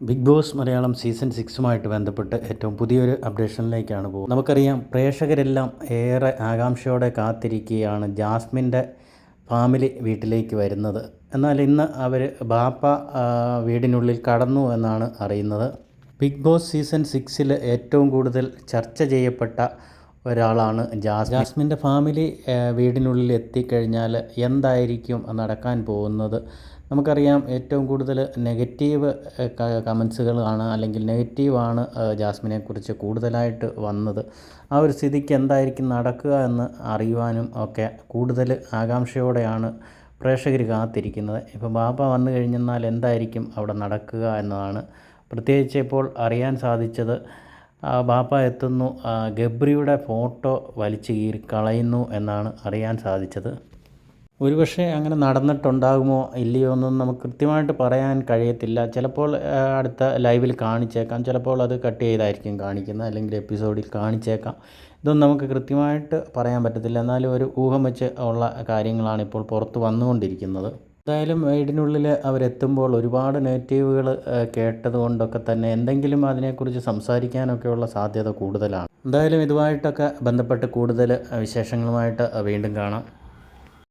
Big Boss Malayalam season സിക്സുമായിട്ട് ബന്ധപ്പെട്ട് ഏറ്റവും പുതിയൊരു അപ്ഡേഷനിലേക്കാണ് പോകുന്നത്. നമുക്കറിയാം പ്രേക്ഷകരെല്ലാം ഏറെ ആകാംക്ഷയോടെ കാത്തിരിക്കുകയാണ് ജാസ്മിന്റെ ഫാമിലി വീട്ടിലേക്ക് വരുന്നത്. എന്നാൽ ഇന്ന് അവർ ബാപ്പ വീടിനുള്ളിൽ കടന്നു എന്നാണ് അറിയുന്നത്. ബിഗ് ബോസ് സീസൺ സിക്സിൽ ഏറ്റവും കൂടുതൽ ചർച്ച ചെയ്യപ്പെട്ട ഒരാളാണ് ജാസ് ജാസ്മിന്റെ ഫാമിലി വീടിനുള്ളിൽ എത്തിക്കഴിഞ്ഞാൽ എന്തായിരിക്കും നടക്കാൻ പോകുന്നത്? നമുക്കറിയാം ഏറ്റവും കൂടുതൽ നെഗറ്റീവ് കമൻസുകളാണ് അല്ലെങ്കിൽ നെഗറ്റീവാണ് ജാസ്മിനെക്കുറിച്ച് കൂടുതലായിട്ട് വന്നത്. ആ ഒരു സ്ഥിതിക്ക് എന്തായിരിക്കും നടക്കുക എന്ന് അറിയുവാനും ഒക്കെ കൂടുതൽ ആകാംക്ഷയോടെയാണ് പ്രേക്ഷകർ കാത്തിരിക്കുന്നത്. ഇപ്പോൾ ബാബ വന്നു കഴിഞ്ഞെന്നാൽ എന്തായിരിക്കും അവിടെ നടക്കുക എന്നതാണ്. പ്രത്യേകിച്ച് ഇപ്പോൾ അറിയാൻ സാധിച്ചത് ബാപ്പ എത്തുന്നു. ഗബ്രിയുടെ ഫോട്ടോ വലിച്ചു കീറി കളയുന്നു എന്നാണ് അറിയാൻ സാധിച്ചത്. ഒരുപക്ഷെ അങ്ങനെ നടന്നിട്ടുണ്ടാകുമോ ഇല്ലയോ എന്നൊന്നും നമുക്ക് കൃത്യമായിട്ട് പറയാൻ കഴിയത്തില്ല. ചിലപ്പോൾ അടുത്ത ലൈവിൽ കാണിച്ചേക്കാം. ചിലപ്പോൾ അത് കട്ട് ചെയ്തായിരിക്കും കാണിക്കുന്നത്. അല്ലെങ്കിൽ എപ്പിസോഡിൽ കാണിച്ചേക്കാം. ഇതൊന്നും നമുക്ക് കൃത്യമായിട്ട് പറയാൻ പറ്റത്തില്ല. എന്നാലും ഒരു ഊഹം വെച്ച് ഉള്ള കാര്യങ്ങളാണ് ഇപ്പോൾ പുറത്ത് വന്നുകൊണ്ടിരിക്കുന്നത്. എന്തായാലും വീടിനുള്ളിൽ അവരെത്തുമ്പോൾ ഒരുപാട് നെഗറ്റീവുകൾ കേട്ടത് കൊണ്ടൊക്കെ തന്നെ എന്തെങ്കിലും അതിനെക്കുറിച്ച് സംസാരിക്കാനൊക്കെയുള്ള സാധ്യത കൂടുതലാണ്. എന്തായാലും ഇതുമായിട്ടൊക്കെ ബന്ധപ്പെട്ട് കൂടുതൽ വിശേഷങ്ങളുമായിട്ട് വീണ്ടും കാണാം.